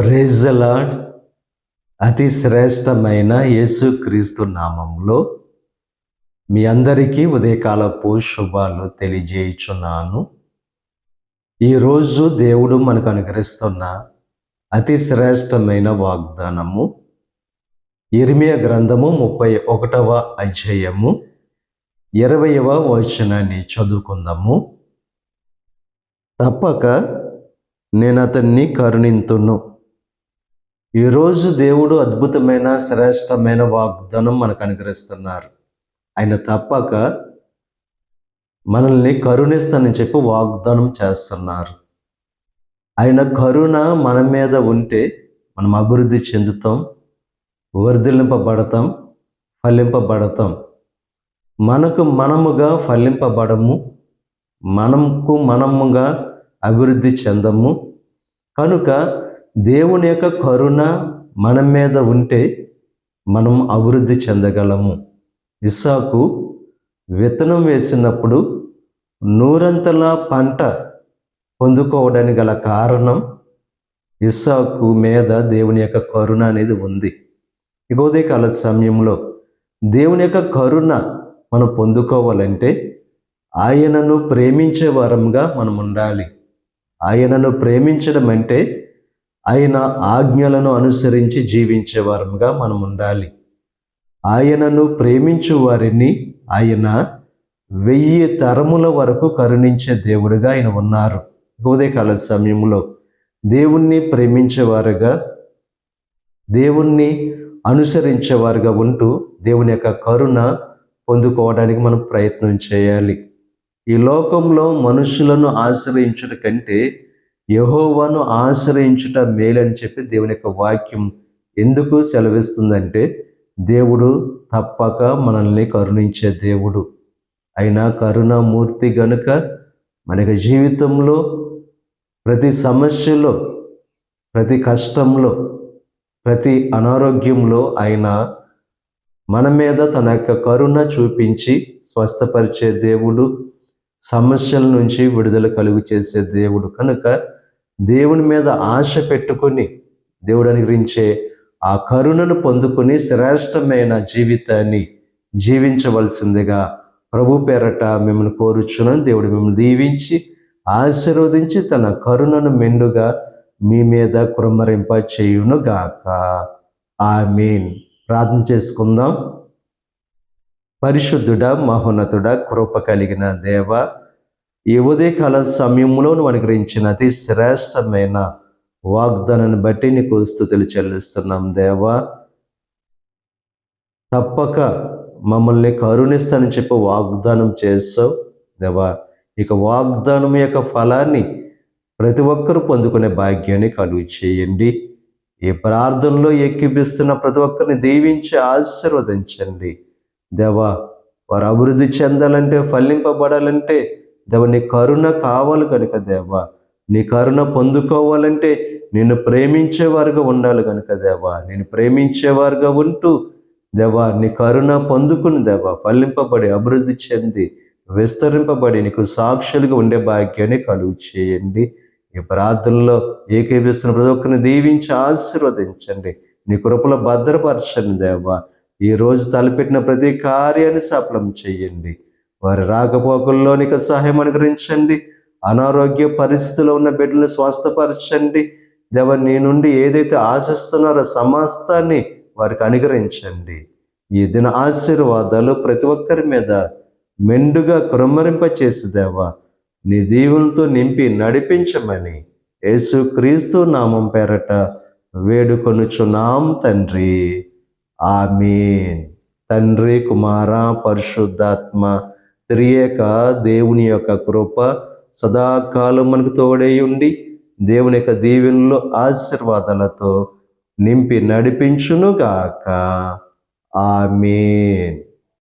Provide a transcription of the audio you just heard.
Praise అతి శ్రేష్టమైన యేసుక్రీస్తు నామంలో మీ అందరికీ ఉదయకాలపు శుభాలు తెలియజేయుచున్నాను. ఈరోజు దేవుడు మనకు అనుగ్రహిస్తున్న అతి శ్రేష్టమైన వాగ్దానము ఇర్మియ గ్రంథము ముప్పై ఒకటవ అధ్యాయము ఇరవయవ వచనాన్ని చదువుకుందాము. తప్పక నేను అతన్ని కరుణింతును. ఈరోజు దేవుడు అద్భుతమైన శ్రేష్టమైన వాగ్దానం మనకు అనుగ్రహిస్తున్నారు. ఆయన తప్పక మనల్ని కరుణిస్తానని చెప్పి వాగ్దానం చేస్తున్నారు. ఆయన కరుణ మన మీద ఉంటే మనం అభివృద్ధి చెందుతాం వర్ధిలింపబడతాం ఫలింపబడతాం. మనకు మనముగా ఫలింపబడము మనకు మనముగా అభివృద్ధి చెందము. కనుక దేవుని యొక్క కరుణ మన మీద ఉంటే మనం అభివృద్ధి చెందగలము. ఇస్సాకు విత్తనం వేసినప్పుడు నూరంతల పంట పొందుకోవడానికి గల కారణం ఇస్సాకు మీద దేవుని యొక్క కరుణ అనేది ఉంది. ఇగోదే కాల సమయంలో దేవుని యొక్క కరుణ మనం పొందుకోవాలంటే ఆయనను ప్రేమించే వారంగా మనం ఉండాలి. ఆయనను ప్రేమించడం అంటే ఆయన ఆజ్ఞలను అనుసరించి జీవించేవారముగా మనం ఉండాలి ఆయనను ప్రేమించు వారిని ఆయన వెయ్యి తరముల వరకు కరుణించే దేవుడిగా ఆయన ఉన్నారు. ఉదయకాల సమయంలో దేవుణ్ణి ప్రేమించేవారుగా దేవుణ్ణి అనుసరించేవారుగా ఉంటూ దేవుని యొక్క కరుణ పొందుకోవడానికి మనం ప్రయత్నం చేయాలి. ఈ లోకంలో మనుషులను ఆశ్రయించుట కంటే యహోవాను ఆశ్రయించుట మేలని చెప్పి దేవుని యొక్క వాక్యం ఎందుకు సెలవిస్తుందంటే దేవుడు తప్పక మనల్ని కరుణించే దేవుడు. అయినా కరుణామూర్తి గనుక మనకి జీవితంలో ప్రతి సమస్యలో ప్రతి కష్టంలో ప్రతి అనారోగ్యంలో ఆయన మన మీద తన యొక్క కరుణ చూపించి స్వస్థపరిచే దేవుడు సమస్యల నుంచి విడుదల కలుగు చేసే దేవుడు. కనుక దేవుని మీద ఆశ పెట్టుకొని దేవుడు అనుగ్రహించే ఆ కరుణను పొందుకొని శ్రేష్టమైన జీవితాన్ని జీవించవలసిందిగా ప్రభు పేరట మిమ్మల్ని కోరుచున్నాను. దేవుడు మిమ్మల్ని దీవించి ఆశీర్వదించి తన కరుణను మెండుగా మీ మీద కురమరింప చేయును గాక ఆ మీన్ ప్రార్థన చేసుకుందాం. పరిశుద్ధుడ మహోన్నతుడ కృప కలిగిన దేవ ఈ ఉదయకాల సమయంలో నువ్వు అనుగ్రహించిన అతి శ్రేష్టమైన వాగ్దానాన్ని బట్టి నీకు స్థుతులు చెల్లిస్తున్నాం దేవా. తప్పక మమ్మల్ని కరుణిస్తానని చెప్పి వాగ్దానం చేస్తావు దేవా. ఇక వాగ్దానం యొక్క ఫలాన్ని ప్రతి ఒక్కరూ పొందుకునే భాగ్యాన్ని కలుగు చేయండి. ఈ ప్రార్థనలో ఎక్కిపిస్తున్న ప్రతి ఒక్కరిని దీవించి ఆశీర్వదించండి దేవా. వారు అభివృద్ధి చెందాలంటే ఫలింపబడాలంటే దేవ నీ కరుణ కావాలి కనుక దేవ. నీ కరుణ పొందుకోవాలంటే నిన్ను ప్రేమించేవారుగా ఉండాలి కనుక దేవా. నేను ప్రేమించేవారుగా ఉంటూ దేవా నీ కరుణ పొందుకుని దేవా ఫలింపబడి అభివృద్ధి చెంది విస్తరింపబడి నీకు సాక్షులుగా ఉండే భాగ్యాన్ని కలుగు చేయండి. ఈ ప్రార్థనలో ఏకీపిస్తున్న ప్రతి ఒక్కరిని దీవించి ఆశీర్వదించండి. నీ కృపలో భద్రపరచండి దేవా. ఈ రోజు తలపెట్టిన ప్రతి కార్యాన్ని సఫలం చేయండి. వారి రాకపోకల్లో నీకు సహాయం అనుగ్రహించండి. అనారోగ్య పరిస్థితిలో ఉన్న బిడ్డలను స్వస్థపరచండి. దేవ నీ నుండి ఏదైతే ఆశిస్తున్నారో సమస్తాన్ని వారికి అనుగ్రహించండి. ఈ దిన ఆశీర్వాదాలు ప్రతి ఒక్కరి మీద మెండుగా కృమ్మరింప చేసి దేవా నీ దీవులతో నింపి నడిపించమని యేసు క్రీస్తు నామం పేరట వేడుకొనుచున్నాం తండ్రి. ఆమీన్. తండ్రి కుమార పరిశుద్ధాత్మ తెలియక దేవుని యొక్క కృప సదాకాలం మనకు తోడై ఉండి దేవుని యొక్క దీవెనలో ఆశీర్వాదాలతో నింపి నడిపించునుగాక. ఆమెన్.